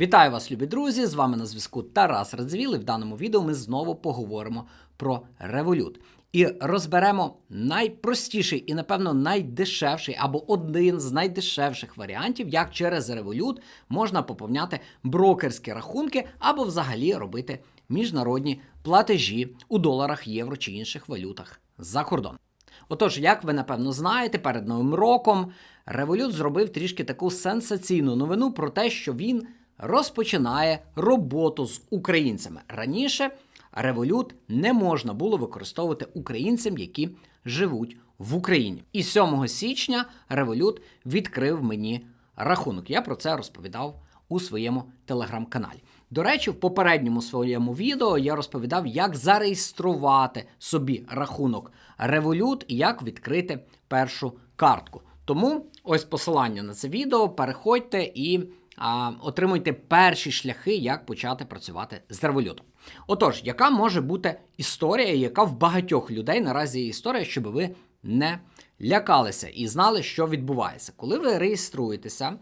Вітаю вас, любі друзі! З вами на зв'язку Тарас Радзвіл. І в даному відео ми знову поговоримо про револют. І розберемо найпростіший і, напевно, найдешевший або один з найдешевших варіантів, як через револют можна поповняти брокерські рахунки або взагалі робити міжнародні платежі у доларах, євро чи інших валютах за кордон. Отож, як ви напевно знаєте, перед новим роком Револют зробив трішки таку сенсаційну новину про те, що він розпочинає роботу з українцями. Раніше Револют не можна було використовувати українцям, які живуть в Україні. І 7 січня Револют відкрив мені рахунок. Я про це розповідав у своєму телеграм-каналі. До речі, в попередньому своєму відео я розповідав, як зареєструвати собі рахунок Revolut і як відкрити першу картку. Тому ось посилання на це відео. Переходьте і отримуйте перші шляхи, як почати працювати з Revolut. Отож, яка може бути історія, яка в багатьох людей наразі є історія, щоб ви не лякалися і знали, що відбувається. Коли ви реєструєтеся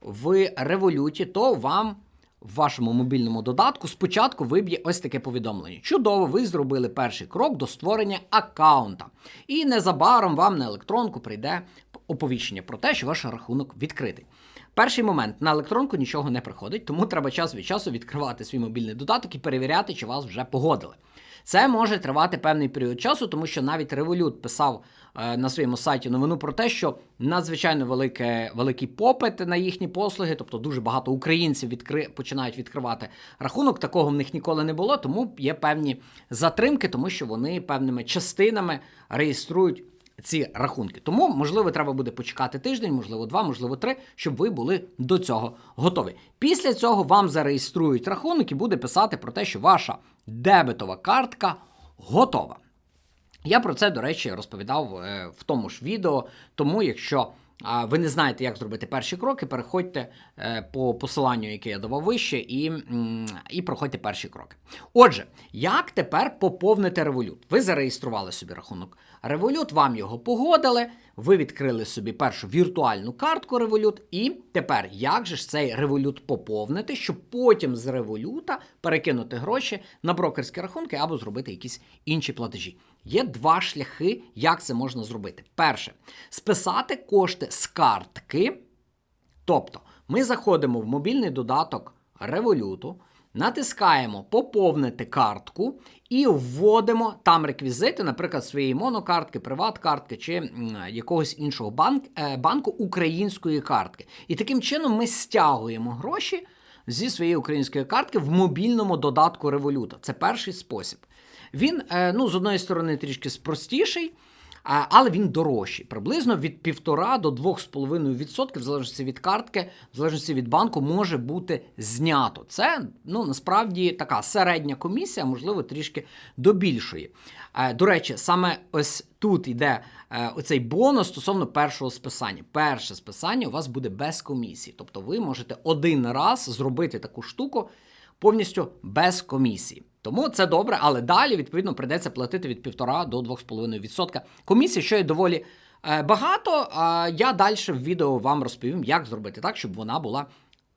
в революті, то вам в вашому мобільному додатку спочатку виб'є ось таке повідомлення. Чудово, ви зробили перший крок до створення аккаунта. І незабаром вам на електронку прийде оповіщення про те, що ваш рахунок відкритий. Перший момент на електронку нічого не приходить, тому треба час від часу відкривати свій мобільний додаток і перевіряти, чи вас вже погодили. Це може тривати певний період часу, тому що навіть Revolut писав е, на своєму сайті новину про те, що надзвичайно велике, великий попит на їхні послуги, тобто дуже багато українців відкри... починають відкривати рахунок. Такого в них ніколи не було, тому є певні затримки, тому що вони певними частинами реєструють. Ці рахунки. Тому, можливо, треба буде почекати тиждень, можливо, два, можливо, три, щоб ви були до цього готові. Після цього вам зареєструють рахунок і буде писати про те, що ваша дебетова картка готова. Я про це, до речі, розповідав е, в тому ж відео. Тому, якщо ви не знаєте, як зробити перші кроки, переходьте е, по посиланню, яке я давав вище, і, і проходьте перші кроки. Отже, як тепер поповнити револют? Ви зареєстрували собі рахунок Револют, вам його погодили, ви відкрили собі першу віртуальну картку Револют, і тепер як же ж цей револют поповнити, щоб потім з революта перекинути гроші на брокерські рахунки або зробити якісь інші платежі? Є два шляхи, як це можна зробити. Перше, списати кошти з картки. Тобто, ми заходимо в мобільний додаток революту. Натискаємо Поповнити картку і вводимо там реквізити, наприклад, своєї монокартки, приват-картки чи якогось іншого банк, е, банку української картки. І таким чином ми стягуємо гроші зі своєї української картки в мобільному додатку революта. Це перший спосіб. Він, е, ну, з одної сторони, трішки спростіший. Але він дорожчий, приблизно від 1,5 до 2,5%, в залежності від картки, в залежності від банку, може бути знято. Це ну насправді така середня комісія, можливо, трішки до більшої. Е, До речі, саме ось тут йде е, оцей бонус стосовно першого списання. Перше списання у вас буде без комісії. Тобто ви можете один раз зробити таку штуку повністю без комісії. Тому це добре, але далі, відповідно, прийдеться платити від 1,5 до 2,5% комісії, що є доволі е, багато. А я далі в відео вам розповім, як зробити так, щоб вона була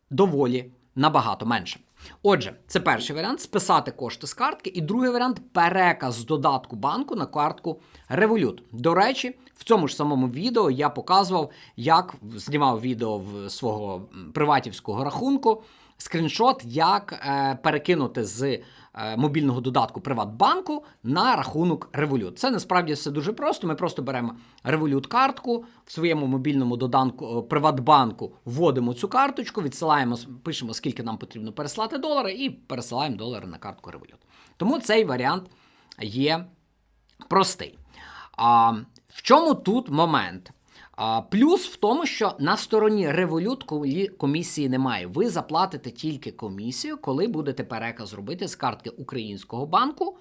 доволі набагато менше. Отже, це перший варіант списати кошти з картки, і другий варіант переказ додатку банку на картку Revolut. До речі, в цьому ж самому відео я показував, як знімав відео в свого приватівського рахунку. Скріншот, як е, перекинути з е, мобільного додатку Приватбанку на рахунок Revolut. Це насправді все дуже просто. Ми просто беремо Revolut картку в своєму мобільному доданку е, Приватбанку, вводимо цю карточку, відсилаємо, пишемо, скільки нам потрібно переслати долари, і пересилаємо долари на картку Revolut. Тому цей варіант є простий. А, в чому тут момент? А, плюс в тому, що на стороні Revolut комісії немає. Ви заплатите тільки комісію, коли будете переказ робити з картки українського банку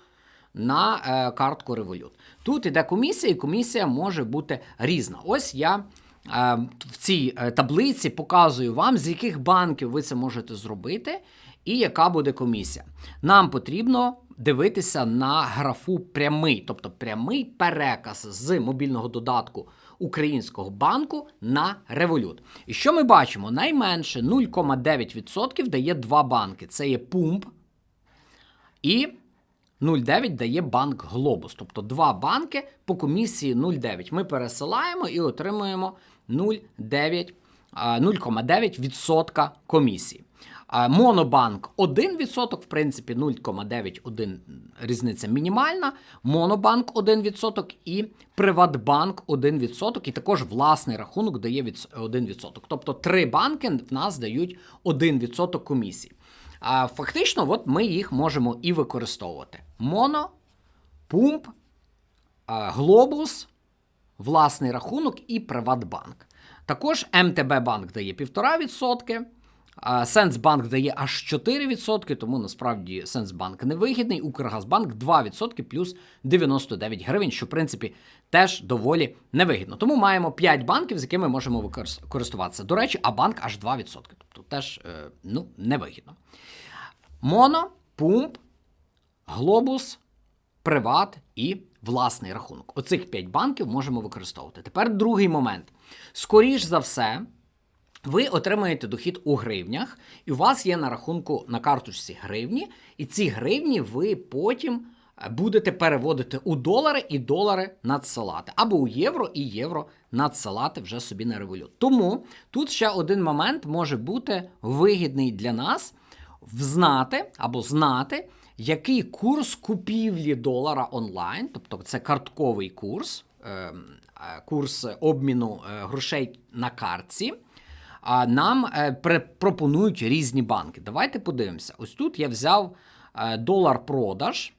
на е, картку Revolut. Тут іде комісія, і комісія може бути різна. Ось я е, в цій е, таблиці показую вам, з яких банків ви це можете зробити, і яка буде комісія. Нам потрібно дивитися на графу прямий, тобто прямий переказ з мобільного додатку українського банку на Revolut. І що ми бачимо? Найменше 0,9% дає два банки: це є Пумп і 0,9 дає банк Глобус. Тобто два банки по комісії 0,9. Ми пересилаємо і отримуємо 0,9, 0,9% комісії. Монобанк 1%, в принципі, 0,91 різниця мінімальна. Монобанк 1% і Приватбанк 1%, і також власний рахунок дає 1%. Тобто три банки в нас дають 1% комісії. А фактично, от ми їх можемо і використовувати: Моно, Пумп, Глобус, власний рахунок і Приватбанк. Також МТБ банк дає 1,5%. Сенсбанк дає аж 4%, тому насправді Сенсбанк невигідний. Укргазбанк 2% плюс 99 гривень, що в принципі теж доволі невигідно. Тому маємо 5 банків, з якими можемо користуватися. До речі, а банк аж 2%. Тобто теж е, ну, невигідно. Моно, пумп, глобус, приват і власний рахунок. Оцих 5 банків можемо використовувати. Тепер другий момент. Скоріш за все, ви отримаєте дохід у гривнях, і у вас є на рахунку на карточці гривні, і ці гривні ви потім е, будете переводити у долари і долари надсилати, або у євро і євро надсилати вже собі на револют. Тому тут ще один момент може бути вигідний для нас взнати або знати, який курс купівлі долара онлайн, тобто це картковий курс, е, е, курс обміну е, грошей на картці. А нам е, пропонують різні банки. Давайте подивимося. Ось тут я взяв е, долар-продаж.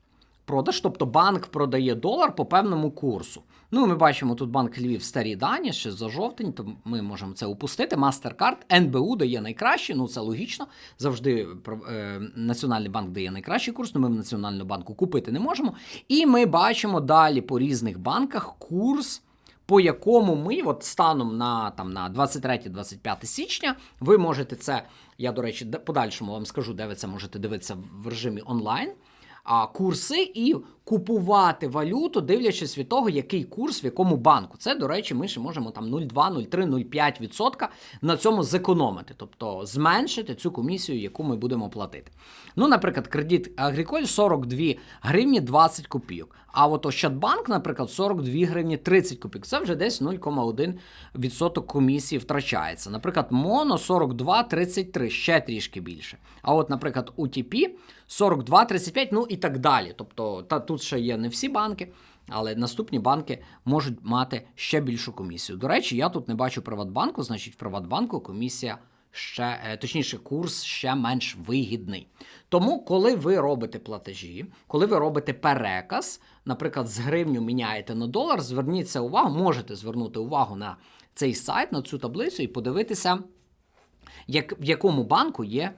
Продаж, тобто банк продає долар по певному курсу. Ну, ми бачимо тут банк Львів старі дані, ще за жовтень, то ми можемо це упустити. MasterCard, НБУ дає найкраще, ну це логічно. Завжди е, Національний банк дає найкращий курс, але ми в Національному банку купити не можемо. І ми бачимо далі по різних банках курс по якому ми, от станом на там на 23-25 січня, ви можете це. Я, до речі, подальшому вам скажу, де ви це можете дивитися в режимі онлайн. А курси і купувати валюту, дивлячись від того, який курс в якому банку. Це, до речі, ми ще можемо там 0,2, 0,3, 0,5% на цьому зекономити, тобто зменшити цю комісію, яку ми будемо платити. Ну, наприклад, кредит Агріколь 42 гривні 20 копійок. А от Ощадбанк, наприклад, 42 гривні 30 копійок. Це вже десь 0,1% комісії втрачається. Наприклад, Моно 42,33, ще трішки більше. А от, наприклад, UTP 42,35, ну і так далі. Тобто, та тут ще є не всі банки. Але наступні банки можуть мати ще більшу комісію. До речі, я тут не бачу Приватбанку, значить, в Приватбанку комісія ще, е, точніше, курс ще менш вигідний. Тому, коли ви робите платежі, коли ви робите переказ, наприклад, з гривню міняєте на долар, зверніться увагу, можете звернути увагу на цей сайт, на цю таблицю і подивитися, як, в якому банку є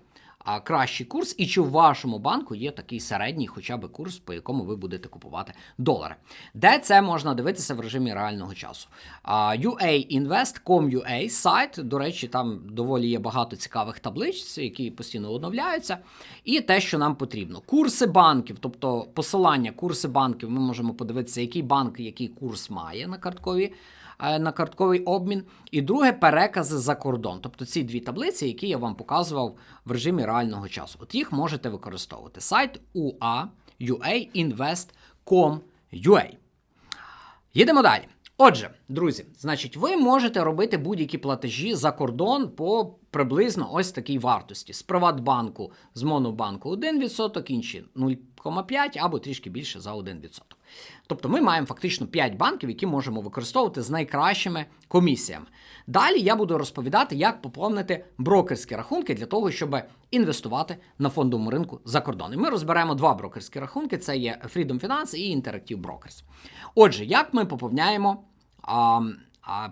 кращий курс, і чи в вашому банку є такий середній хоча б курс, по якому ви будете купувати долари. Де це можна дивитися в режимі реального часу? UAInvest.com.ua сайт, до речі, там доволі є багато цікавих таблиць, які постійно оновляються. І те, що нам потрібно. Курси банків, тобто посилання, курси банків, ми можемо подивитися, який банк який курс має на карткові е, на картковий обмін, і друге перекази за кордон. Тобто ці дві таблиці, які я вам показував в режимі реального часу. От їх можете використовувати. Сайт ua.invest.com.ua. Їдемо далі. Отже, друзі, значить, ви можете робити будь-які платежі за кордон по приблизно ось такій вартості. З Приватбанку, з Монобанку 1%, інші 0,5 або трішки більше за 1%. Тобто ми маємо фактично 5 банків, які можемо використовувати з найкращими комісіями. Далі я буду розповідати, як поповнити брокерські рахунки для того, щоб інвестувати на фондовому ринку за кордон. І ми розберемо два брокерські рахунки: це є Freedom Finance і Interactive Brokers. Отже, як ми поповняємо. А,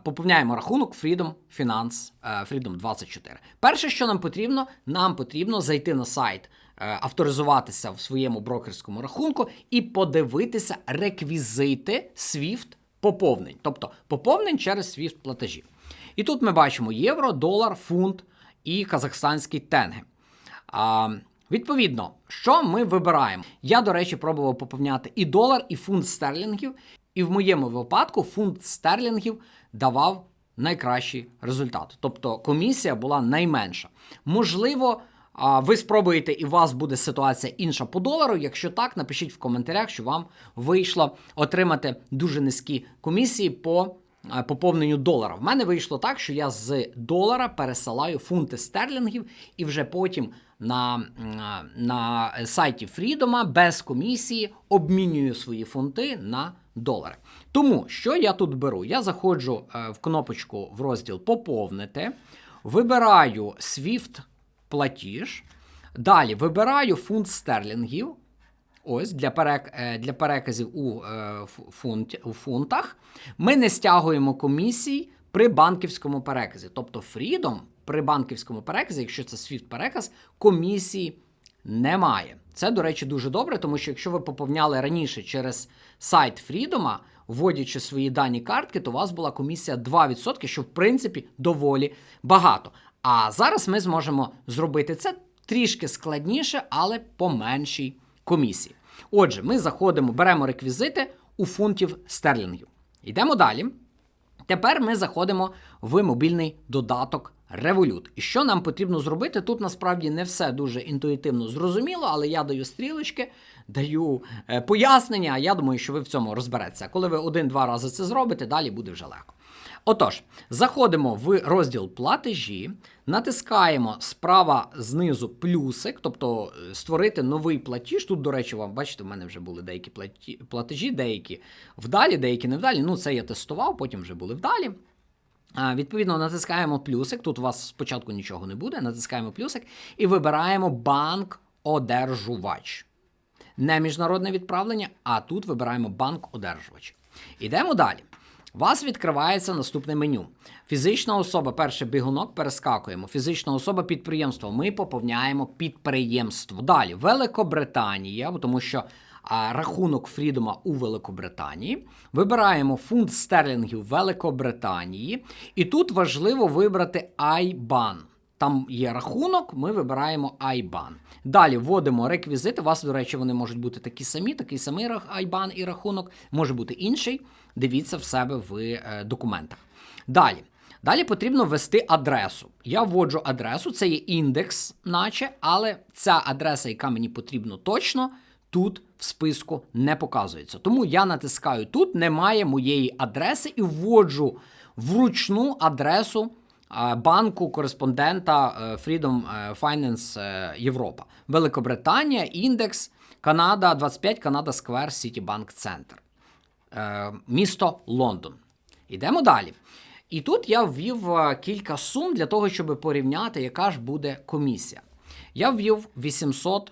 Поповняємо рахунок Freedom Finance е, Freedom 24. Перше, що нам потрібно, нам потрібно зайти на сайт, авторизуватися в своєму брокерському рахунку і подивитися реквізити SWIFT поповнень, тобто поповнень через SWIFT платежі. І тут ми бачимо євро, долар, фунт і казахстанський тенге. А, відповідно, що ми вибираємо? Я, до речі, пробував поповняти і долар, і фунт стерлінгів. І в моєму випадку фунт стерлінгів давав найкращий результат. Тобто комісія була найменша. Можливо, а, ви спробуєте і у вас буде ситуація інша по долару. Якщо так, напишіть в коментарях, що вам вийшло отримати дуже низькі комісії по е, поповненню долара. В мене вийшло так, що я з долара пересилаю фунти стерлінгів і вже потім на, на сайті Фрідома без комісії обмінюю свої фунти на долари. Тому що я тут беру? Я заходжу е, в кнопочку в розділ Поповнити, вибираю SWIFT платіж. Далі вибираю фунт стерлінгів. Ось для перек... е, для переказів у, е, фунт... у фунтах. Ми не стягуємо комісій при банківському переказі. Тобто Freedom при банківському переказі, якщо це SWIFT переказ, комісії немає. Це, до речі, дуже добре, тому що якщо ви поповняли раніше через сайт Freedom, вводячи свої дані картки, то у вас була комісія 2%, що в принципі доволі багато. А зараз ми зможемо зробити це трішки складніше, але по меншій комісії. Отже, ми заходимо, беремо реквізити у фунтів стерлінгів. Йдемо далі. Тепер ми заходимо в мобільний додаток Revolut. І що нам потрібно зробити? Тут насправді не все дуже інтуїтивно зрозуміло, але я даю стрілочки, даю е, пояснення. Я думаю, що ви в цьому розберетеся. Коли ви один-два рази це зробите, далі буде вже легко. Отож, заходимо в розділ платежі, натискаємо справа знизу плюсик, тобто е, створити новий платіж. Тут, до речі, вам бачите, в мене вже були деякі платежі, деякі вдалі, деякі не вдалі. Ну, це я тестував, потім вже були вдалі. Відповідно, натискаємо плюсик. Тут у вас спочатку нічого не буде. Натискаємо плюсик і вибираємо банк одержувач. Не міжнародне відправлення, а тут вибираємо банк одержувач. Ідемо далі. Вас відкривається наступне меню. Фізична особа, перший бігунок, перескакуємо. Фізична особа підприємство. Ми поповняємо підприємство. Далі Великобританія, тому що а, рахунок Фрідома у Великобританії. Вибираємо фунт стерлінгів Великобританії. І тут важливо вибрати IBAN. Там є рахунок, ми вибираємо IBAN. Далі вводимо реквізити. У вас, до речі, вони можуть бути такі самі, такий самий IBAN і рахунок, може бути інший. Дивіться в себе в е, документах. Далі. Далі потрібно ввести адресу. Я вводжу адресу, це є індекс, наче, але ця адреса, яка мені потрібно точно, тут в списку не показується. Тому я натискаю тут, немає моєї адреси і вводжу вручну адресу е, банку кореспондента е, Freedom Finance Європа. Великобританія, індекс, Канада 25, Канада Сквер, Сітібанк Центр. Е, місто Лондон. Ідемо далі. І тут я ввів е, кілька сум для того, щоб порівняти, яка ж буде комісія. Я ввів 800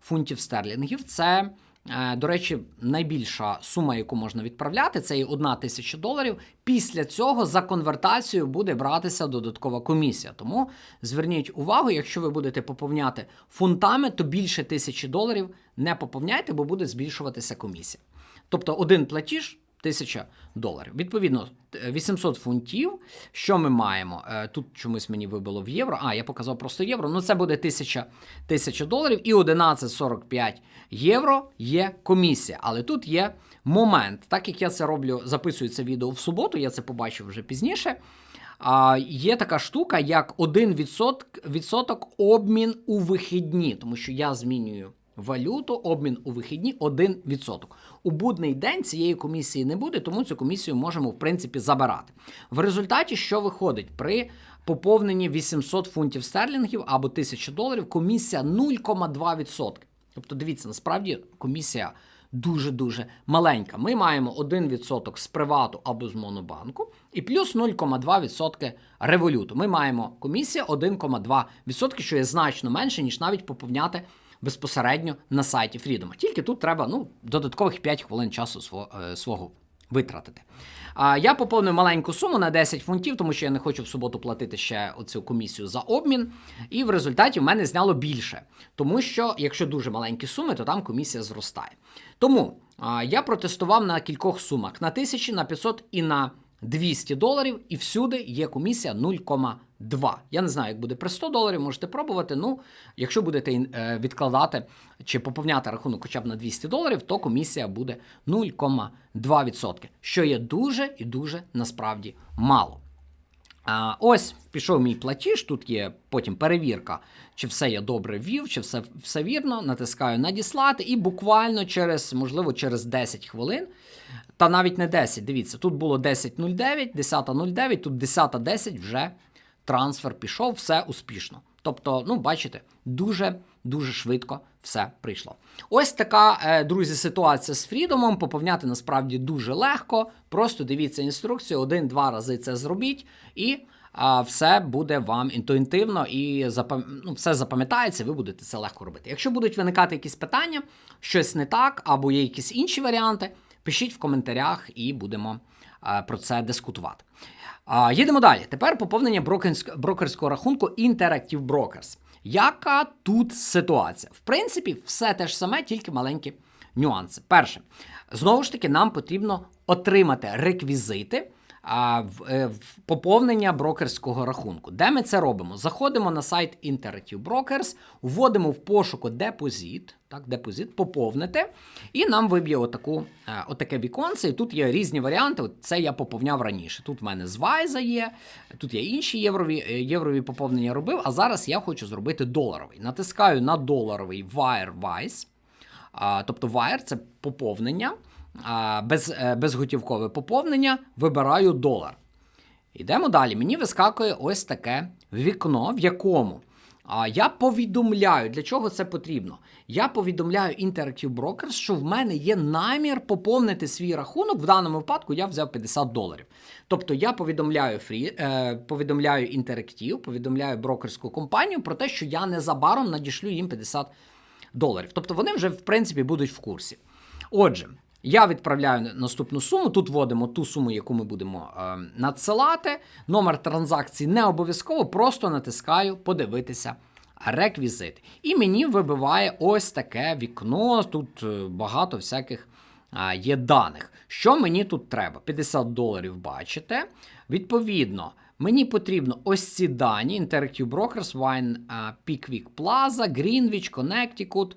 фунтів стерлінгів. Це, е, до речі, найбільша сума, яку можна відправляти, це є 1 тисяча доларів. Після цього за конвертацію буде братися додаткова комісія. Тому зверніть увагу, якщо ви будете поповняти фунтами, то більше тисячі доларів не поповняйте, бо буде збільшуватися комісія. Тобто один платіж 1000 доларів. Відповідно, е, 800 фунтів. Що ми маємо? Е, Тут чомусь мені вибило в євро. А, я показав просто євро. Ну, це буде 1000, 1000 доларів і 11,45 євро є комісія. Але тут є момент. Так як я це роблю, записую це відео в суботу, я це побачив вже пізніше. А, є така штука, як 1% відсоток обмін у вихідні, тому що я змінюю валюту, обмін у вихідні 1%. У будний день цієї комісії не буде, тому цю комісію можемо в принципі забирати. В результаті, що виходить при поповненні 800 фунтів стерлінгів або 1000 доларів, комісія 0,2%. Тобто, дивіться, насправді комісія дуже-дуже маленька. Ми маємо 1% з привату або з монобанку, і плюс 0,2% революту. Ми маємо комісія 1,2%, що є значно менше, ніж навіть поповняти безпосередньо на сайті Freedom. Тільки тут треба ну, додаткових 5 хвилин часу свого, е, свого витратити. А я поповнив маленьку суму на 10 фунтів, тому що я не хочу в суботу платити ще оцю комісію за обмін. І в результаті в мене зняло більше. Тому що, якщо дуже маленькі суми, то там комісія зростає. Тому а, я протестував на кількох сумах: на 1000, на 500 і на 200 доларів, і всюди є комісія 0,2. Я не знаю, як буде при 100 доларів, можете пробувати. Ну, якщо будете е, відкладати чи поповняти рахунок хоча б на 200 доларів, то комісія буде 0,2%, що є дуже і дуже насправді мало. А, Ось пішов мій платіж. Тут є потім перевірка, чи все я добре ввів, чи все все вірно. Натискаю надіслати, і буквально через, можливо, через 10 хвилин, та навіть не 10. Дивіться, тут було 10.09, 10.09, тут 10.10 вже трансфер пішов, все успішно. Тобто, ну, бачите, дуже дуже швидко все прийшло. Ось така, е, друзі, ситуація з фрідомом. Поповняти насправді дуже легко. Просто дивіться інструкцію, один-два рази це зробіть, і все буде вам інтуїтивно і ну, все запам'ятається, ви будете це легко робити. Якщо будуть виникати якісь питання, щось не так, або є якісь інші варіанти, пишіть в коментарях і будемо про це дискутувати. Їдемо далі. Тепер поповнення брокерського рахунку Interactive Brokers. Яка тут ситуація? В принципі, все те ж саме, тільки маленькі нюанси. Перше, знову ж таки, нам потрібно отримати реквізити поповнення брокерського рахунку. Де ми це робимо? Заходимо на сайт Interactive Brokers, вводимо в пошуку депозит, так, депозит, поповнити, і нам виб'є отаку, е, отаке віконце. І тут є різні варіанти. Це я поповняв раніше. Тут в мене з Вайза є, тут є інші єврові е, єврові поповнення робив, а зараз я хочу зробити доларовий. Натискаю на доларовий Wire Wise. Тобто Wire – це поповнення без, е, безготівкове поповнення, вибираю долар. Йдемо далі. Мені вискакує ось таке вікно, в якому я повідомляю, для чого це потрібно. Я повідомляю Interactive Brokers, що в мене є намір поповнити свій рахунок. В даному випадку я взяв 50 доларів. Тобто я повідомляю фрі, е, повідомляю Interactive, повідомляю брокерську компанію про те, що я незабаром надішлю їм 50 доларів. Тобто вони вже, в принципі, будуть в курсі. Отже. Я відправляю наступну суму. Тут вводимо ту суму, яку ми будемо е, надсилати. Номер транзакції не обов'язково, просто натискаю подивитися реквізит. І мені вибиває ось таке вікно. Тут е, багато всяких е, є даних. Що мені тут треба? 50 доларів бачите. Відповідно. Мені потрібно ось ці дані: Interactive Brokers, Wine Pickwick Plaza, Greenwich, Connecticut,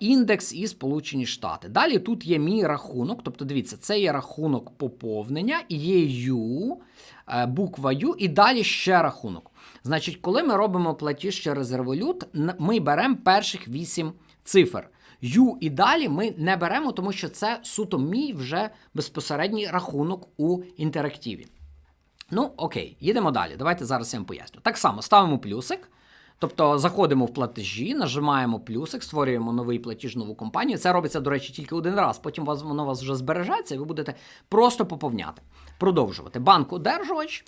індекс і Сполучені Штати. Далі тут є мій рахунок, тобто дивіться, це є рахунок поповнення, є U, е, буква U, і далі ще рахунок. Значить, коли ми робимо платіж через Revolut, ми беремо перших 8 цифр. U і далі ми не беремо, тому що це суто мій вже безпосередній рахунок у інтерактиві. Ну, окей, їдемо далі. Давайте зараз я вам поясню. Так само ставимо плюсик. Тобто заходимо в платежі, нажимаємо плюсик, створюємо новий платіж, нову компанію. Це робиться, до речі, тільки один раз. Потім вас, воно вас вже збережеться, і ви будете просто поповняти. Продовжувати. Банк одержувач.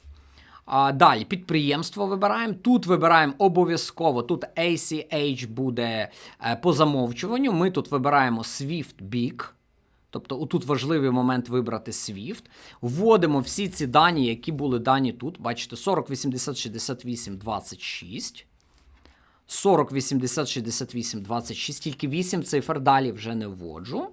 Далі підприємство вибираємо. Тут вибираємо обов'язково. Тут ACH буде е, по замовчуванню. Ми тут вибираємо Swift Big. Тобто, тут важливий момент вибрати SWIFT. Вводимо всі ці дані, які були дані тут. Бачите, 40, 80, 68, 26. 40, 80, 68, 26, тільки 8 цифр далі вже не вводжу.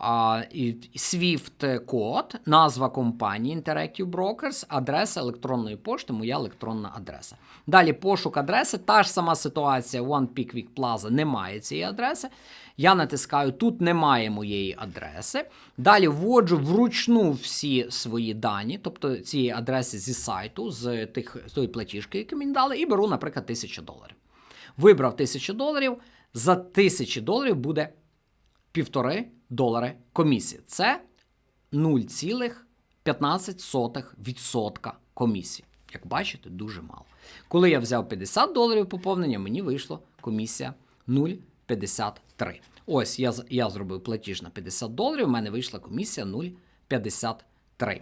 А, і Swift код, назва компанії Interactive Brokers, адреса електронної пошти, моя електронна адреса. Далі пошук адреси, та ж сама ситуація One Pickwick Plaza, немає цієї адреси. Я натискаю, тут немає моєї адреси. Далі вводжу вручну всі свої дані, тобто цієї адреси зі сайту, з тих з тої платіжки, які мені дали, і беру, наприклад, 1000 доларів. Вибрав 1000 доларів, за 1000 доларів буде півтори долари комісії. Це 0,15% комісії. Як бачите, дуже мало. Коли я взяв 50 доларів поповнення, мені вийшло комісія 0,53. Ось я я зробив платіж на 50 доларів, у мене вийшла комісія 0,53.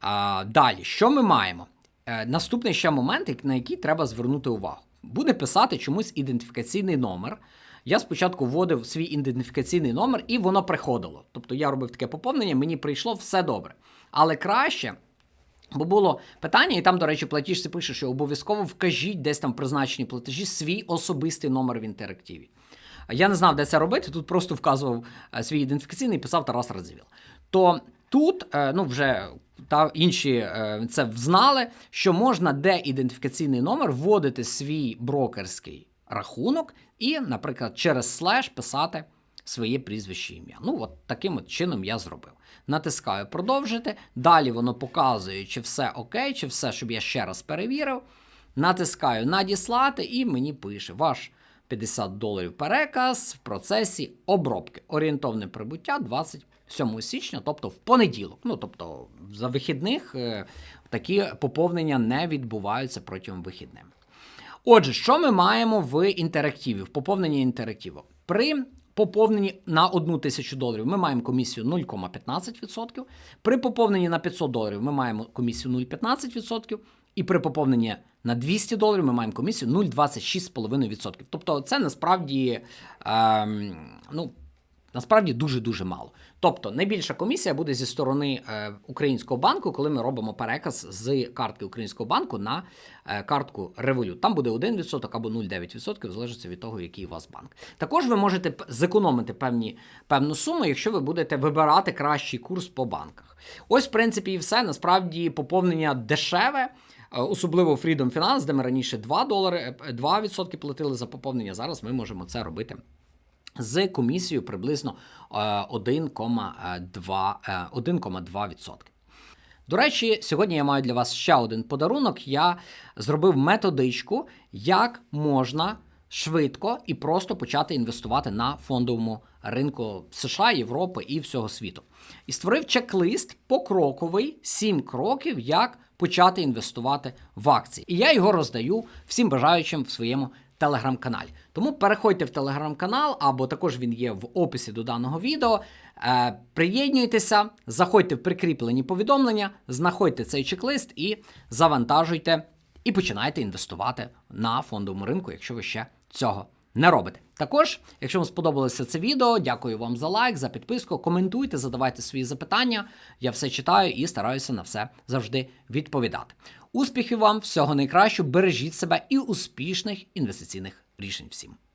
А, Далі, що ми маємо? Е, Наступний ще момент, на який треба звернути увагу буде писати чомусь ідентифікаційний номер. Я спочатку вводив свій ідентифікаційний номер, і воно приходило. Тобто я робив таке поповнення, мені прийшло все добре. Але краще. Бо було питання, і там, до речі, платіжці пише, що обов'язково вкажіть десь там призначені платежі свій особистий номер в інтерактиві. Я не знав, де це робити. Тут просто вказував е, свій ідентифікаційний і писав Тарас Радзивіл. То Тут е, ну вже та інші е, це взнали, що можна де ідентифікаційний номер вводити свій брокерський рахунок і, наприклад, через слеш писати своє прізвище ім'я. Ну, от таким от чином я зробив. Натискаю продовжити. Далі воно показує, чи все окей, чи все, щоб я ще раз перевірив. Натискаю надіслати, і мені пише ваш 50 доларів переказ в процесі обробки. Орієнтовне прибуття 27 січня, тобто в понеділок. Ну, тобто, за вихідних е, такі поповнення не відбуваються протягом вихідних. Отже, що ми маємо в інтерактиві, в поповненні інтерактиву? При поповненні на 1 тисячу доларів ми маємо комісію 0,15%. При поповненні на 500 доларів ми маємо комісію 0,15%. І при поповненні на 200 доларів ми маємо комісію 0,26,5%. Тобто це насправді, ем, ну, насправді дуже-дуже мало. Тобто найбільша комісія буде зі сторони е, українського банку, коли ми робимо переказ з картки українського банку на е, картку Revolut. Там буде 1% або 0,9%, в залежності від того, який у вас банк. Також ви можете зекономити певні, певну суму, якщо ви будете вибирати кращий курс по банках. Ось, в принципі, і все. Насправді поповнення дешеве. Е, Особливо Freedom Finance, де ми раніше 2 долари, е, 2% платили за поповнення. Зараз ми можемо це робити з комісією приблизно е, 1,2%. е, 1,2%. До речі, сьогодні я маю для вас ще один подарунок. Я зробив методичку, як можна швидко і просто почати інвестувати на фондовому ринку США, Європи і всього світу. І створив чек-лист покроковий, 7 кроків, як почати інвестувати в акції. І я його роздаю всім бажаючим в своєму телеграм-каналі. Тому переходьте в телеграм-канал, або також він є в описі до даного відео. Е, приєднуйтеся, заходьте в прикріплені повідомлення, знаходьте цей чек-лист і завантажуйте, і починайте інвестувати на фондовому ринку, якщо ви ще цього не робите. Також, якщо вам сподобалося це відео, дякую вам за лайк, за підписку. Коментуйте, задавайте свої запитання. Я все читаю і стараюся на все завжди відповідати. Успіхів вам, всього найкращого, бережіть себе і успішних інвестиційних рішень всім.